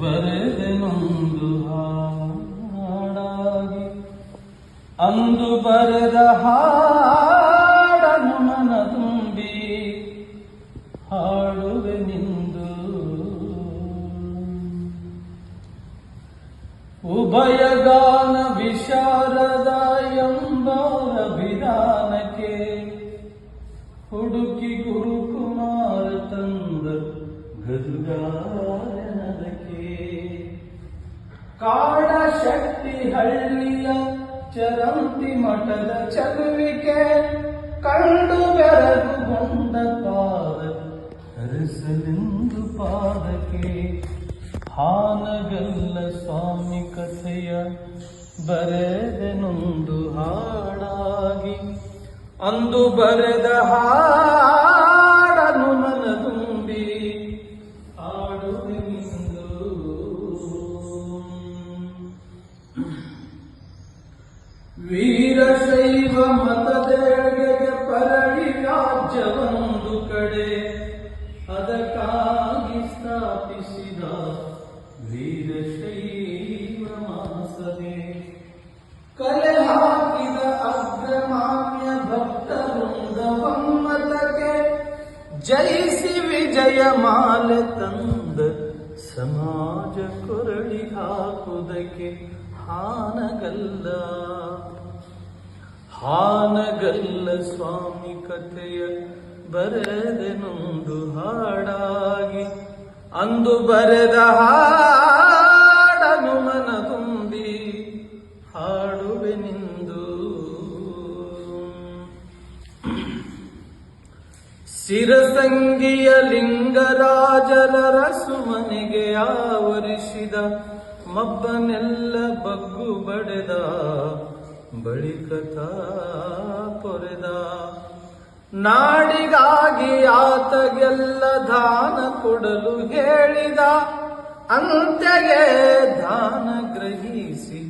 ಬರೆದೆನೊಂದು ಹಾಡಾಗಿ, ಅಂದು ಬರೆದ ಹಾಡನು ಮನ ತುಂಬಿ ಹಾಡುವೆ ನಿಂದು. ಉಭಯಗಾನ ವಿಶಾರದ ವಿಧಾನಕ್ಕೆ ಹುಡುಕಿ ಗುರುಕುಮಾರ ತಂದ ಗದುಗಾಯನದಕ್ಕೆ ಕಾಡ ಶಕ್ತಿ ಹಳ್ಳಿಯ ಚರಂತಿ ಮಠದ ಚಲುವಿಕೆ ಕಂಡು ಬೆರಗುಗೊಂಡ ಪಾದ, ಹರಿಸಲೆಂದು ಪಾದಕ್ಕೆ ಹಾನಗಲ್ಲ ಸ್ವಾಮಿ ಕಥೆಯ ಬರೆದೆನೊಂದು ಹಾಡಾಗಿ ಅಂದು ಬರೆದ ಹಾಡನು ವೀರಶೈವ ಮತದೆಡೆಗೆ ಪರಳಿ ರಾಜ್ಯವೊಂದು ಕಡೆ. ಅದಕ್ಕಾಗಿ ಸ್ಥಾಪಿಸಿದ ವೀರಶೈವ ಮಾಸದೆ ಕಲೆ ಹಾಕಿದ ಅಗ್ರಮಾನ್ಯ ಭಕ್ತವೃಂದ ಮತಕ್ಕೆ ಜಯಿಸಿ ವಿಜಯ ಮಾಲೆ ತಂದ ಸಮಾಜ ಕೊರಳಿ ಹಾಕುವುದಕ್ಕೆ ಹಾನಗಲ್ಲ. ಹಾನಗಲ್ಲ ಸ್ವಾಮಿ ಕಥೆಯ ಬರೆದೆನೊಂದು ಹಾಡಾಗಿ. ಅಂದು ಬರೆದ ಹಾಡನು ಮನ ತುಂಬಿ ಹಾಡುವೆ ನಿಂದು. ಸಿರಸಂಗಿಯ ಲಿಂಗರಾಜರ ರಸುಮನೆಗೆ ಆವರಿಸಿದ ಮಬ್ಬನೆಲ್ಲ ಬಗ್ಗು ಬಡೆದ ಬಳಿಕ ಪೊರೆದ ನಾಡಿಗಾಗಿ ಆತಗೆಲ್ಲ ದಾನ ಕೊಡಲು ಹೇಳಿದ. ಅಂತ್ಯಗೆ ದಾನ ಗ್ರಹಿಸಿ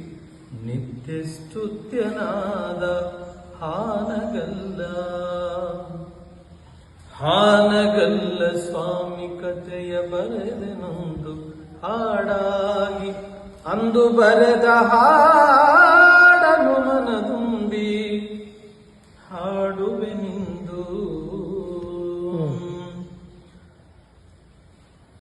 ನಿತ್ಯ ಸ್ತುತ್ಯನಾದ ಹಾನಗಲ್ಲ. ಹಾನಗಲ್ಲ ಸ್ವಾಮಿ ಕಥೆಯ ಬರೆದೆನೊಂದು ಹಾಡಾಗಿ ಅಂದು ಬರೆದ ಹಾ